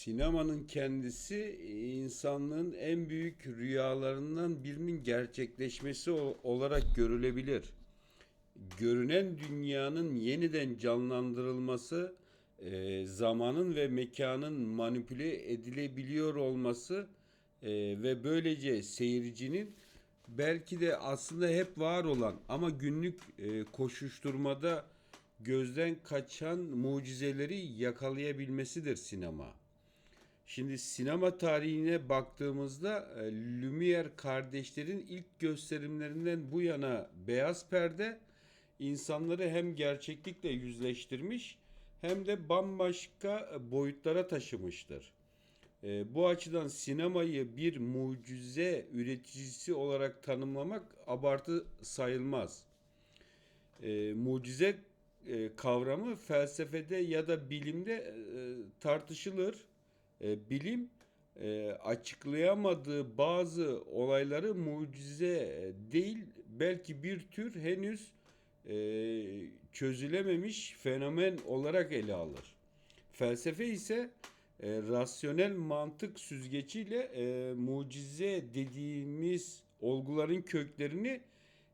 Sinemanın kendisi e, insanlığın en büyük rüyalarından birinin gerçekleşmesi olarak görülebilir. Görünen dünyanın yeniden canlandırılması, e, zamanın ve mekanın manipüle edilebiliyor olması e, ve böylece seyircinin belki de aslında hep var olan ama günlük koşuşturmada gözden kaçan mucizeleri yakalayabilmesidir sinema. Şimdi sinema tarihine baktığımızda e, Lumière kardeşlerin ilk gösterimlerinden bu yana beyaz perde insanları hem gerçeklikle yüzleştirmiş hem de bambaşka boyutlara taşımıştır. E, bu açıdan sinemayı bir mucize üreticisi olarak tanımlamak abartı sayılmaz. E, mucize e, kavramı felsefede ya da bilimde e, tartışılır. E, bilim e, açıklayamadığı bazı olayları mucize değil belki bir tür henüz e, çözülememiş fenomen olarak ele alır. Felsefe ise e, rasyonel mantık süzgeciyle e, mucize dediğimiz olguların köklerini,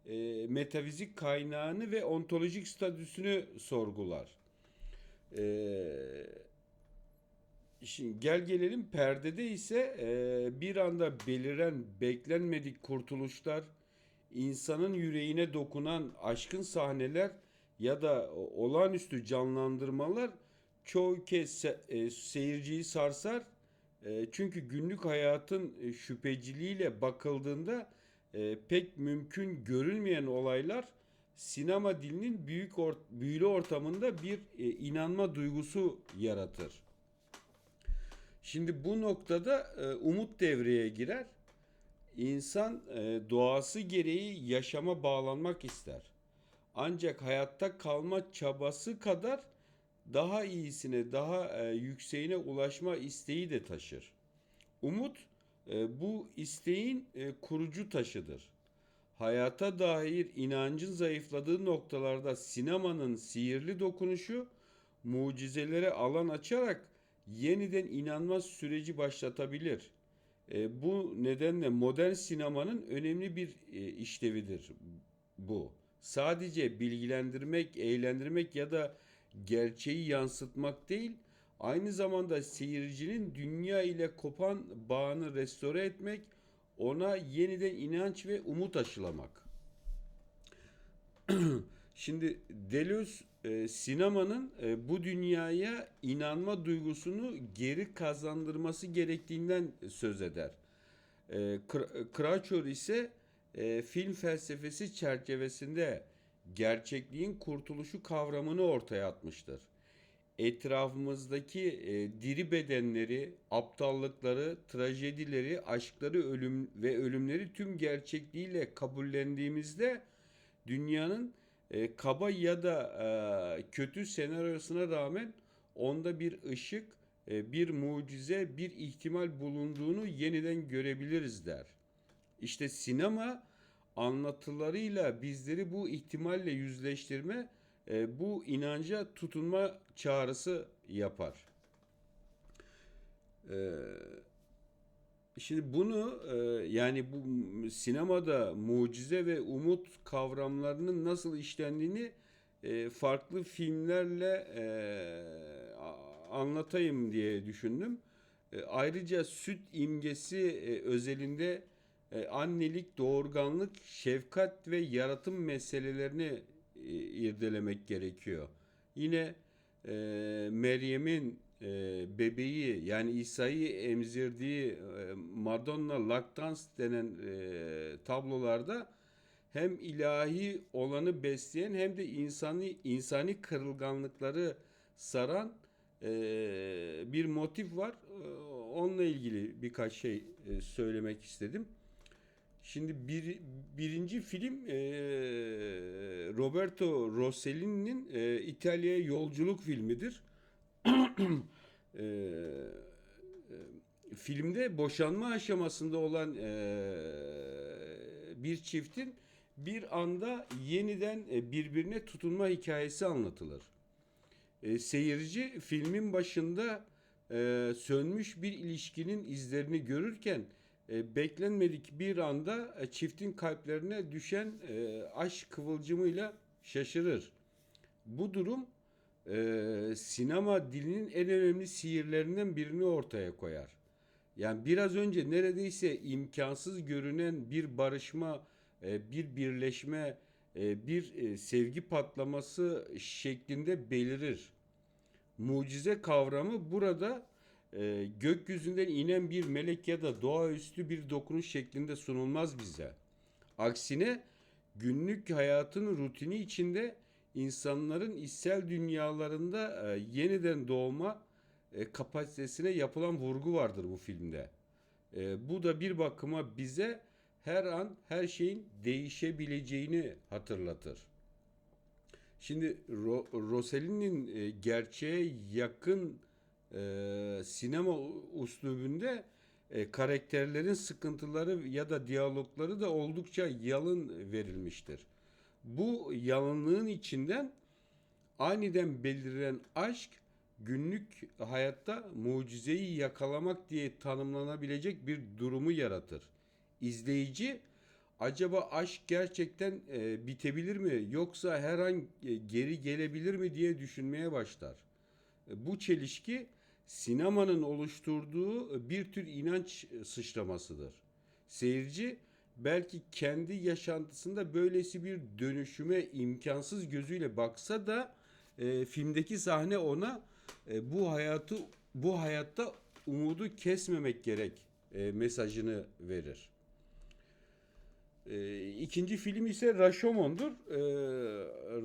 e, metafizik kaynağını ve ontolojik statüsünü sorgular. E, Şimdi gel gelelim perdede ise e, bir anda beliren beklenmedik kurtuluşlar, insanın yüreğine dokunan aşkın sahneler ya da olağanüstü canlandırmalar çoğu kez se- e, seyirciyi sarsar. E, çünkü günlük hayatın e, şüpheciliğiyle bakıldığında e, pek mümkün görülmeyen olaylar sinema dilinin büyük or- büyülü ortamında bir e, inanma duygusu yaratır. Şimdi bu noktada e, umut devreye girer. İnsan e, doğası gereği yaşama bağlanmak ister. Ancak hayatta kalma çabası kadar daha iyisine, daha e, yükseğine ulaşma isteği de taşır. Umut e, bu isteğin e, kurucu taşıdır. Hayata dair inancın zayıfladığı noktalarda sinemanın sihirli dokunuşu mucizelere alan açarak yeniden inanma süreci başlatabilir. E, bu nedenle modern sinemanın önemli bir e, işlevidir bu. Sadece bilgilendirmek, eğlendirmek ya da gerçeği yansıtmak değil, aynı zamanda seyircinin dünya ile kopan bağını restore etmek, ona yeniden inanç ve umut aşılamak. Şimdi Deleuze e, sinemanın e, bu dünyaya inanma duygusunu geri kazandırması gerektiğinden söz eder. E, Kra- Croucher ise e, film felsefesi çerçevesinde gerçekliğin kurtuluşu kavramını ortaya atmıştır. Etrafımızdaki e, diri bedenleri, aptallıkları, trajedileri, aşkları, ölüm ve ölümleri tüm gerçekliğiyle kabullendiğimizde dünyanın e, kaba ya da e, kötü senaryosuna rağmen onda bir ışık, e, bir mucize, bir ihtimal bulunduğunu yeniden görebiliriz der. İşte sinema anlatılarıyla bizleri bu ihtimalle yüzleştirme, e, bu inanca tutunma çağrısı yapar. Ee, Şimdi bunu e, yani bu sinemada mucize ve umut kavramlarının nasıl işlendiğini e, farklı filmlerle e, anlatayım diye düşündüm. Ayrıca süt imgesi özelinde annelik, doğurganlık, şefkat ve yaratım meselelerini irdelemek gerekiyor. Yine Meryem'in e, bebeği yani İsa'yı emzirdiği e, Madonna Laktans denen e, tablolarda hem ilahi olanı besleyen hem de insani insani kırılganlıkları saran e, bir motif var. E, onunla ilgili birkaç şey e, söylemek istedim. Şimdi bir, birinci film e, Roberto Rossellini'nin e, İtalya'ya yolculuk filmidir. Filmde boşanma aşamasında olan e, bir çiftin bir anda yeniden birbirine tutunma hikayesi anlatılır. E, seyirci filmin başında e, sönmüş bir ilişkinin izlerini görürken e, beklenmedik bir anda e, çiftin kalplerine düşen e, aşk kıvılcımıyla şaşırır. Bu durum e, sinema dilinin en önemli sihirlerinden birini ortaya koyar. Yani biraz önce neredeyse imkansız görünen bir barışma, e, bir birleşme, e, bir e, sevgi patlaması şeklinde belirir. Mucize kavramı burada e, gökyüzünden inen bir melek ya da doğaüstü bir dokunuş şeklinde sunulmaz bize. Aksine günlük hayatın rutini içinde insanların içsel dünyalarında e, yeniden doğma e, kapasitesine yapılan vurgu vardır bu filmde. E, bu da bir bakıma bize her an her şeyin değişebileceğini hatırlatır. Şimdi Ro- Rossellini'nin e, gerçeğe yakın e, sinema uslubunda e, karakterlerin sıkıntıları ya da diyalogları da oldukça yalın verilmiştir. Bu yalınlığın içinden aniden belirilen aşk günlük hayatta mucizeyi yakalamak diye tanımlanabilecek bir durumu yaratır. İzleyici acaba aşk gerçekten e, bitebilir mi yoksa her an e, geri gelebilir mi diye düşünmeye başlar. E, bu çelişki sinemanın oluşturduğu bir tür inanç sıçramasıdır. Seyirci belki kendi yaşantısında böylesi bir dönüşüme imkansız gözüyle baksa da e, filmdeki sahne ona e, bu hayatı bu hayatta umudu kesmemek gerek e, mesajını verir. E, ikinci film ise Rashomon'dur. E,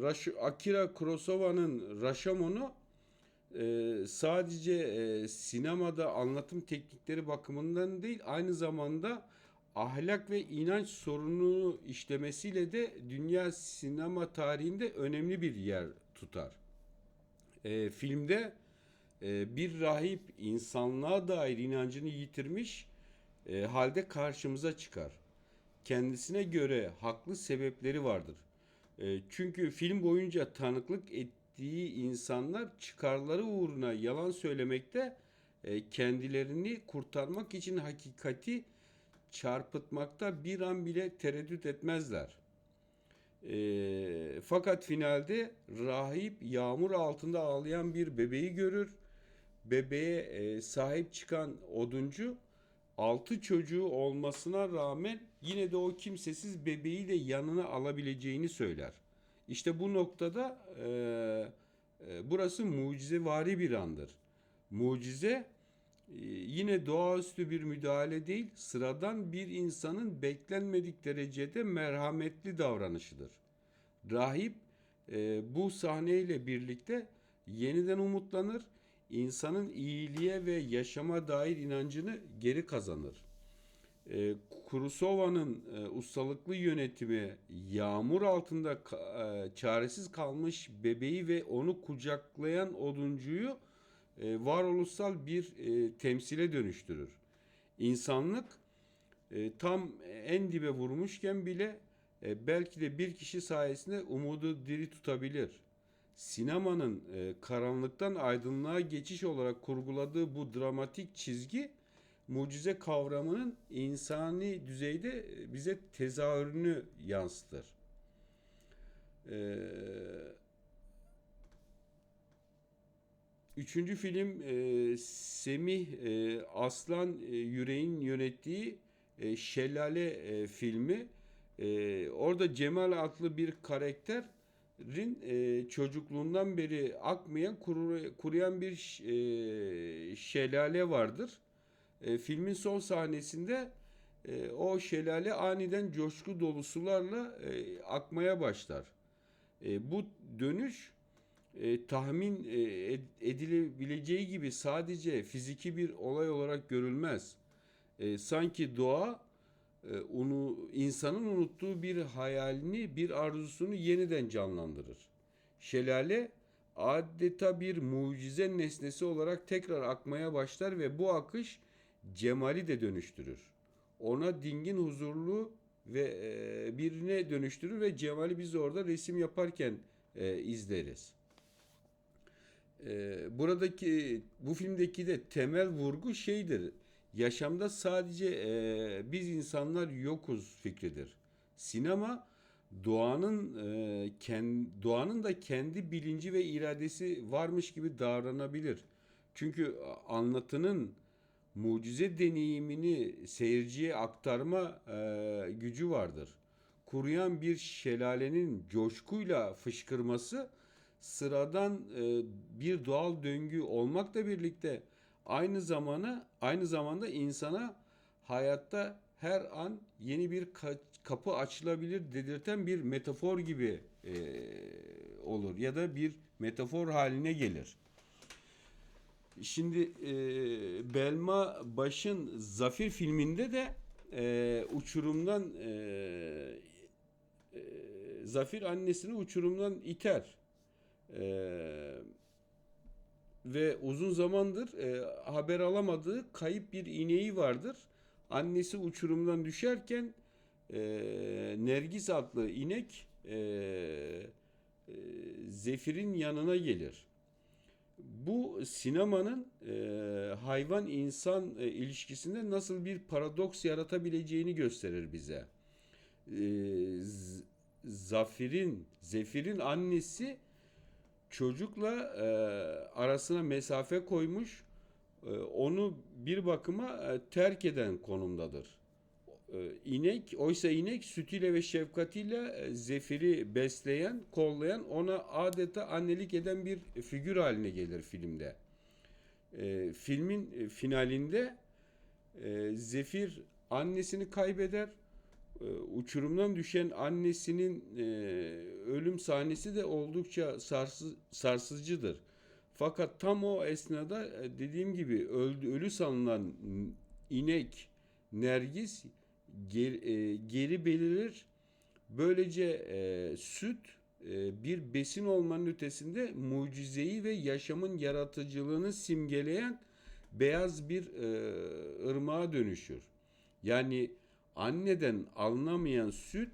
Rash Akira Kurosawa'nın Rashomon'u e, sadece e, sinemada anlatım teknikleri bakımından değil aynı zamanda ahlak ve inanç sorununu işlemesiyle de dünya sinema tarihinde önemli bir yer tutar. E, filmde e, bir rahip insanlığa dair inancını yitirmiş e, halde karşımıza çıkar. Kendisine göre haklı sebepleri vardır. E, çünkü film boyunca tanıklık ettiği insanlar çıkarları uğruna yalan söylemekte, e, kendilerini kurtarmak için hakikati çarpıtmakta bir an bile tereddüt etmezler. E, fakat finalde rahip yağmur altında ağlayan bir bebeği görür. Bebeğe e, sahip çıkan oduncu altı çocuğu olmasına rağmen yine de o kimsesiz bebeği de yanına alabileceğini söyler. İşte bu noktada e, e, burası mucizevari bir andır. Mucize yine doğaüstü bir müdahale değil, sıradan bir insanın beklenmedik derecede merhametli davranışıdır. Rahip e, bu sahneyle birlikte yeniden umutlanır, insanın iyiliğe ve yaşama dair inancını geri kazanır. E, Kurosawa'nın e, ustalıklı yönetimi yağmur altında e, çaresiz kalmış bebeği ve onu kucaklayan oduncuyu e, varoluşsal bir e, temsile dönüştürür. İnsanlık e, tam en dibe vurmuşken bile e, belki de bir kişi sayesinde umudu diri tutabilir. Sinemanın e, karanlıktan aydınlığa geçiş olarak kurguladığı bu dramatik çizgi mucize kavramının insani düzeyde e, bize tezahürünü yansıtır. Ee, üçüncü film e, Semih e, Aslan e, Yüreğin yönettiği e, Şelale e, filmi. E, orada Cemal adlı bir karakterin e, çocukluğundan beri akmayan, kuru, kuruyan bir e, şelale vardır. E, filmin son sahnesinde e, o şelale aniden coşku dolu sularla e, akmaya başlar. E, bu dönüş e, tahmin e, ed- edilebileceği gibi sadece fiziki bir olay olarak görülmez. E, sanki doğa e, onu insanın unuttuğu bir hayalini, bir arzusunu yeniden canlandırır. Şelale adeta bir mucize nesnesi olarak tekrar akmaya başlar ve bu akış cemali de dönüştürür. Ona dingin, huzurlu ve e, birine dönüştürür ve cemali biz orada resim yaparken e, izleriz. E, buradaki bu filmdeki de temel vurgu şeydir. Yaşamda sadece e, biz insanlar yokuz fikridir. Sinema doğanın e, ken- doğanın da kendi bilinci ve iradesi varmış gibi davranabilir. Çünkü anlatının mucize deneyimini seyirciye aktarma e, gücü vardır. Kuruyan bir şelalenin coşkuyla fışkırması sıradan e, bir doğal döngü olmakla birlikte aynı zamana aynı zamanda insana hayatta her an yeni bir ka- kapı açılabilir dedirten bir metafor gibi e, olur ya da bir metafor haline gelir. Şimdi e, Belma Baş'ın Zafir filminde de uçurumdan Zafir annesini uçurumdan iter. E, ve uzun zamandır e, haber alamadığı kayıp bir ineği vardır. Annesi uçurumdan düşerken e, Nergis adlı inek e, e, Zefir'in yanına gelir. Bu sinemanın e, hayvan insan e, ilişkisinde nasıl bir paradoks yaratabileceğini gösterir bize. E, Z- Zafir'in, Zefir'in annesi çocukla e, arasına mesafe koymuş, e, onu bir bakıma e, terk eden konumdadır. E, inek, oysa inek sütüyle ve şefkatiyle e, Zefir'i besleyen, kollayan, ona adeta annelik eden bir figür haline gelir filmde. E, filmin e, finalinde e, Zefir annesini kaybeder. E, uçurumdan düşen annesinin e, ölüm sahnesi de oldukça sarsı- sarsıcıdır. Fakat tam o esnada e, dediğim gibi öldü, ölü sanılan inek Nergis geri, e, geri belirir. Böylece e, süt e, bir besin olmanın ötesinde mucizeyi ve yaşamın yaratıcılığını simgeleyen beyaz bir e, ırmağa dönüşür. Yani anneden alınamayan süt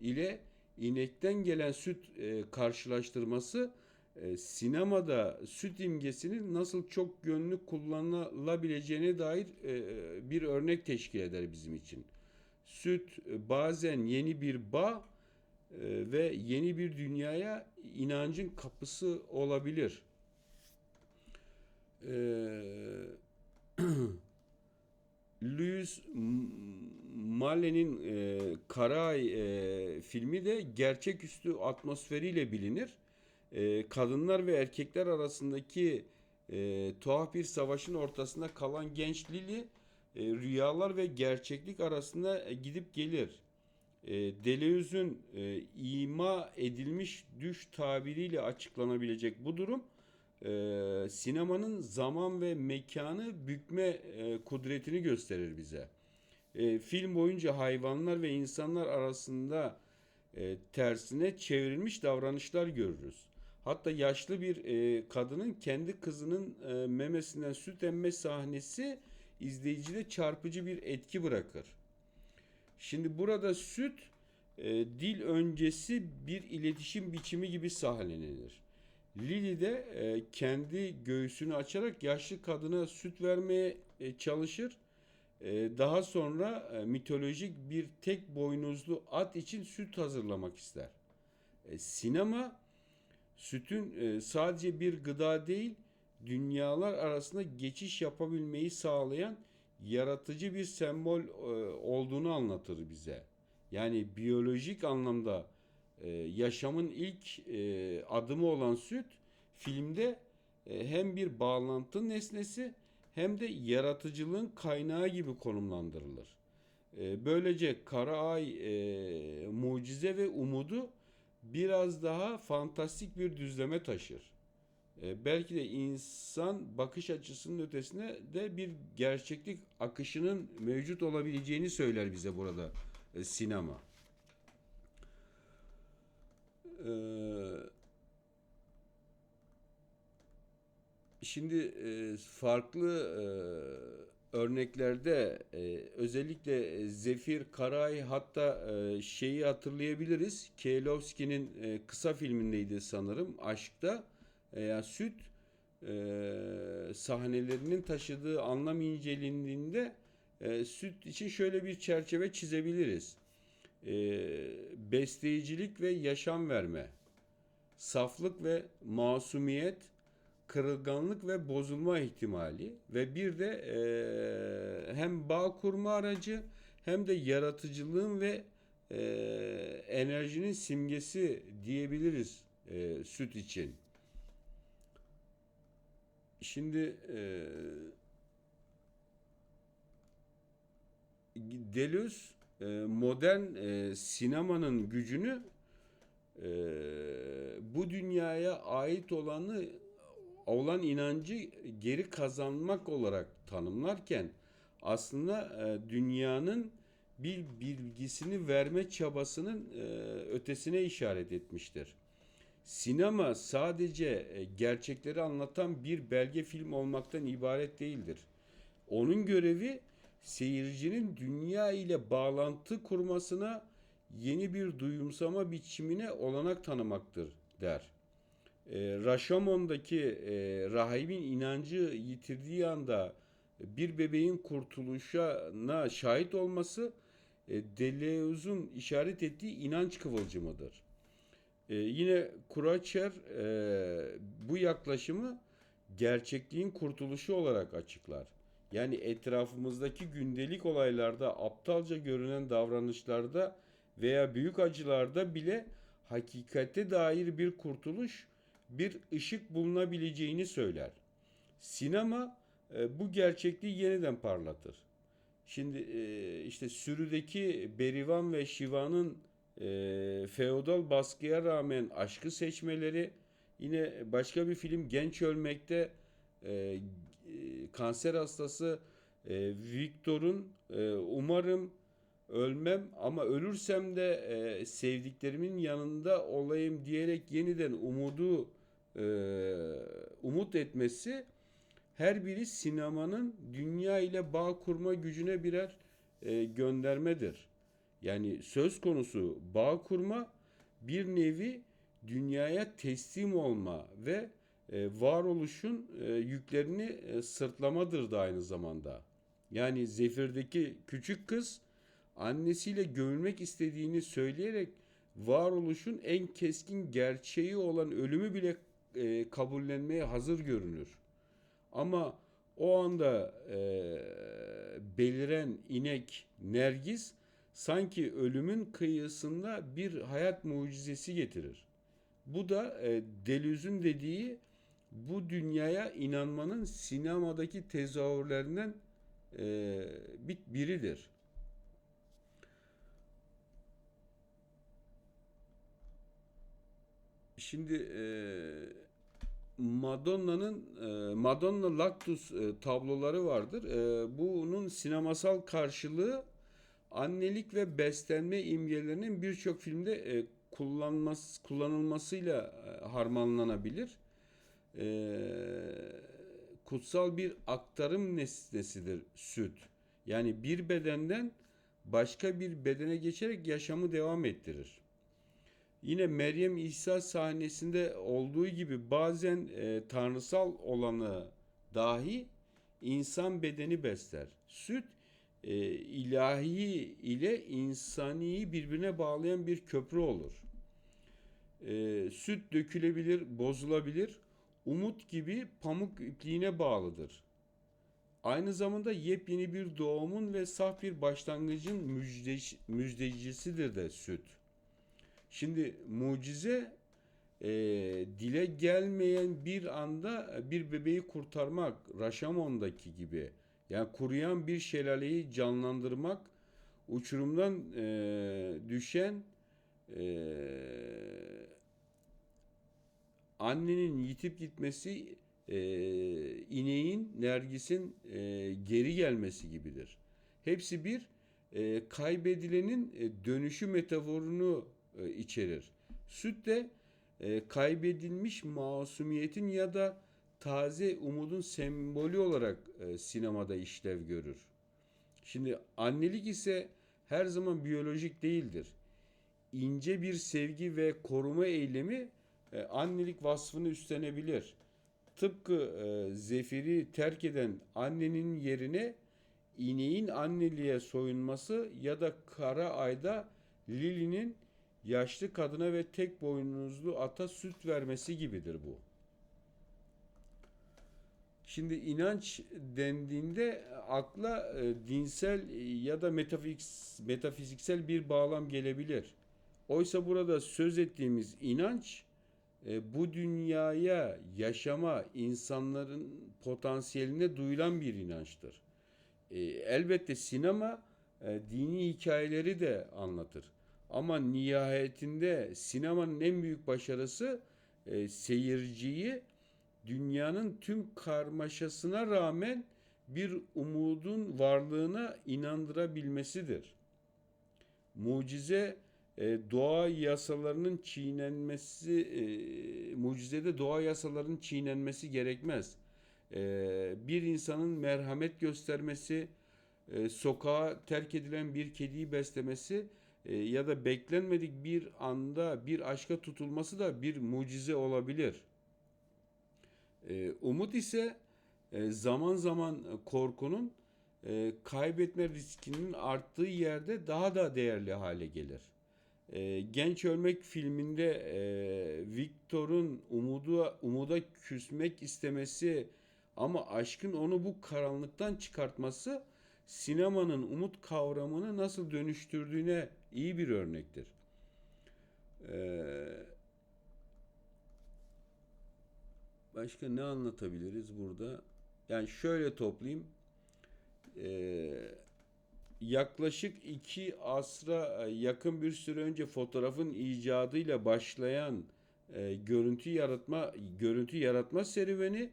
ile inekten gelen süt e, karşılaştırması e, sinemada süt imgesinin nasıl çok yönlü kullanılabileceğine dair e, bir örnek teşkil eder bizim için. Süt e, bazen yeni bir bağ e, ve yeni bir dünyaya inancın kapısı olabilir. Eee Louis Malle'nin e, Karay e, filmi de gerçeküstü atmosferiyle bilinir. E, kadınlar ve erkekler arasındaki e, tuhaf bir savaşın ortasında kalan genç Lily e, rüyalar ve gerçeklik arasında e, gidip gelir. E, Deleuze'ün e, ima edilmiş düş tabiriyle açıklanabilecek bu durum e, sinemanın zaman ve mekanı bükme e, kudretini gösterir bize. E, film boyunca hayvanlar ve insanlar arasında e, tersine çevrilmiş davranışlar görürüz. Hatta yaşlı bir e, kadının kendi kızının e, memesinden süt emme sahnesi izleyicide çarpıcı bir etki bırakır. Şimdi burada süt e, dil öncesi bir iletişim biçimi gibi sahnelenir. Lily de e, kendi göğsünü açarak yaşlı kadına süt vermeye e, çalışır. E, daha sonra e, mitolojik bir tek boynuzlu at için süt hazırlamak ister. E, sinema sütün e, sadece bir gıda değil, dünyalar arasında geçiş yapabilmeyi sağlayan yaratıcı bir sembol olduğunu anlatır bize. Yani biyolojik anlamda yaşamın ilk adımı olan süt filmde hem bir bağlantı nesnesi hem de yaratıcılığın kaynağı gibi konumlandırılır. E, böylece Kara Ay e, mucize ve umudu biraz daha fantastik bir düzleme taşır. E, belki de insan bakış açısının ötesine de bir gerçeklik akışının mevcut olabileceğini söyler bize burada e, sinema. Ee, şimdi e, farklı e, örneklerde e, özellikle Zefir Karay hatta şeyi hatırlayabiliriz. Kieslowski'nin e, kısa filmindeydi sanırım Aşk'ta. E, yani süt sahnelerinin taşıdığı anlam incelindiğinde süt için şöyle bir çerçeve çizebiliriz. E, besleyicilik ve yaşam verme, saflık ve masumiyet, kırılganlık ve bozulma ihtimali ve bir de e, hem bağ kurma aracı hem de yaratıcılığın ve e, enerjinin simgesi diyebiliriz e, süt için. Şimdi e, Deleuze e, modern e, sinemanın gücünü e, bu dünyaya ait olanı olan inancı geri kazanmak olarak tanımlarken aslında e, dünyanın bir bilgisini verme çabasının e, ötesine işaret etmiştir. Sinema sadece e, gerçekleri anlatan bir belge film olmaktan ibaret değildir. Onun görevi seyircinin dünya ile bağlantı kurmasına yeni bir duyumsama biçimine olanak tanımaktır der. E, Rashomon'daki e, rahibin inancı yitirdiği anda bir bebeğin kurtuluşuna şahit olması e, Deleuze'un işaret ettiği inanç kıvılcımıdır. E, yine Kuraçer e, bu yaklaşımı gerçekliğin kurtuluşu olarak açıklar. Yani etrafımızdaki gündelik olaylarda aptalca görünen davranışlarda veya büyük acılarda bile hakikate dair bir kurtuluş, bir ışık bulunabileceğini söyler. Sinema e, bu gerçekliği yeniden parlatır. Şimdi e, işte sürüdeki Berivan ve Şiva'nın e, feodal baskıya rağmen aşkı seçmeleri, yine başka bir film Genç Ölmek'te e, e, kanser hastası e, Victor'un e, umarım ölmem ama ölürsem de e, sevdiklerimin yanında olayım diyerek yeniden umudu e, umut etmesi her biri sinemanın dünya ile bağ kurma gücüne birer e, göndermedir. Yani söz konusu bağ kurma bir nevi dünyaya teslim olma ve e, varoluşun e, yüklerini e, sırtlamadır da aynı zamanda. Yani Zefir'deki küçük kız annesiyle gömülmek istediğini söyleyerek varoluşun en keskin gerçeği olan ölümü bile e, kabullenmeye hazır görünür. Ama o anda e, beliren inek Nergis sanki ölümün kıyısında bir hayat mucizesi getirir. Bu da e, Deleuze'ün dediği bu dünyaya inanmanın sinemadaki tezahürlerinden e, bir biridir. Şimdi e, Madonna'nın e, Madonna Lactus e, tabloları vardır. E, bunun sinemasal karşılığı annelik ve beslenme imgelerinin birçok filmde e, kullanması kullanılmasıyla e, harmanlanabilir. E, kutsal bir aktarım nesnesidir süt. Yani bir bedenden başka bir bedene geçerek yaşamı devam ettirir. Yine Meryem İsa sahnesinde olduğu gibi bazen e, tanrısal olanı dahi insan bedeni besler. Süt e, ilahi ile insaniyi birbirine bağlayan bir köprü olur. E, süt dökülebilir, bozulabilir. Umut gibi pamuk ipliğine bağlıdır. Aynı zamanda yepyeni bir doğumun ve saf bir başlangıcın müjde, müjdecisidir de süt. Şimdi mucize e, dile gelmeyen bir anda bir bebeği kurtarmak, Raşamon'daki gibi. Yani kuruyan bir şelaleyi canlandırmak, uçurumdan e, düşen e, annenin yitip gitmesi, e, ineğin, nergisin e, geri gelmesi gibidir. Hepsi bir e, kaybedilenin e, dönüşü metaforunu e, içerir. Süt de e, kaybedilmiş masumiyetin ya da taze umudun sembolü olarak e, sinemada işlev görür. Şimdi annelik ise her zaman biyolojik değildir. İnce bir sevgi ve koruma eylemi e, annelik vasfını üstlenebilir. tıpkı e, zefiri terk eden annenin yerine ineğin anneliğe soyunması ya da kara ayda Lili'nin yaşlı kadına ve tek boynuzlu ata süt vermesi gibidir bu. Şimdi inanç dendiğinde akla e, dinsel ya da metafiz, metafiziksel bir bağlam gelebilir. Oysa burada söz ettiğimiz inanç e, bu dünyaya yaşama insanların potansiyeline duyulan bir inançtır. E, elbette sinema e, dini hikayeleri de anlatır. Ama nihayetinde sinemanın en büyük başarısı e, seyirciyi dünyanın tüm karmaşasına rağmen bir umudun varlığına inandırabilmesidir. Mucize e, doğa yasalarının çiğnenmesi, e, mucizede doğa yasalarının çiğnenmesi gerekmez. E, bir insanın merhamet göstermesi, e, sokağa terk edilen bir kediyi beslemesi ya da beklenmedik bir anda bir aşka tutulması da bir mucize olabilir. E, umut ise e, zaman zaman korkunun e, kaybetme riskinin arttığı yerde daha da değerli hale gelir. E, Genç Ölmek filminde e, Victor'un umudu umuda küsmek istemesi ama aşkın onu bu karanlıktan çıkartması sinemanın umut kavramını nasıl dönüştürdüğüne iyi bir örnektir. Ee, başka ne anlatabiliriz burada? Yani şöyle toplayayım. Ee, yaklaşık iki asra yakın bir süre önce fotoğrafın icadıyla başlayan e, görüntü yaratma görüntü yaratma serüveni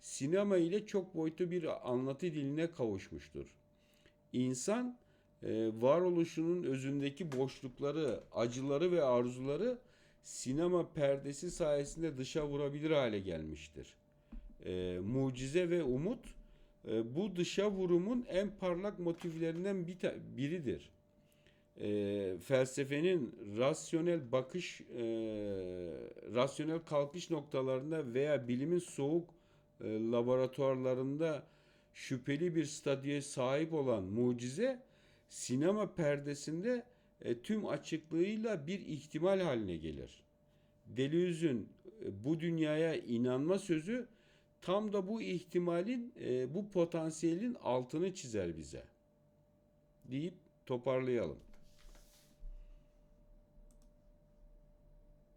sinema ile çok boyutlu bir anlatı diline kavuşmuştur. İnsan varoluşunun özündeki boşlukları, acıları ve arzuları sinema perdesi sayesinde dışa vurabilir hale gelmiştir. E, mucize ve umut e, bu dışa vurumun en parlak motiflerinden bir biridir. E, felsefenin rasyonel bakış, e, rasyonel kalkış noktalarında veya bilimin soğuk e, laboratuvarlarında şüpheli bir statüye sahip olan mucize sinema perdesinde e, tüm açıklığıyla bir ihtimal haline gelir. Deleuze'ün e, bu dünyaya inanma sözü tam da bu ihtimalin, e, bu potansiyelin altını çizer bize. Deyip toparlayalım.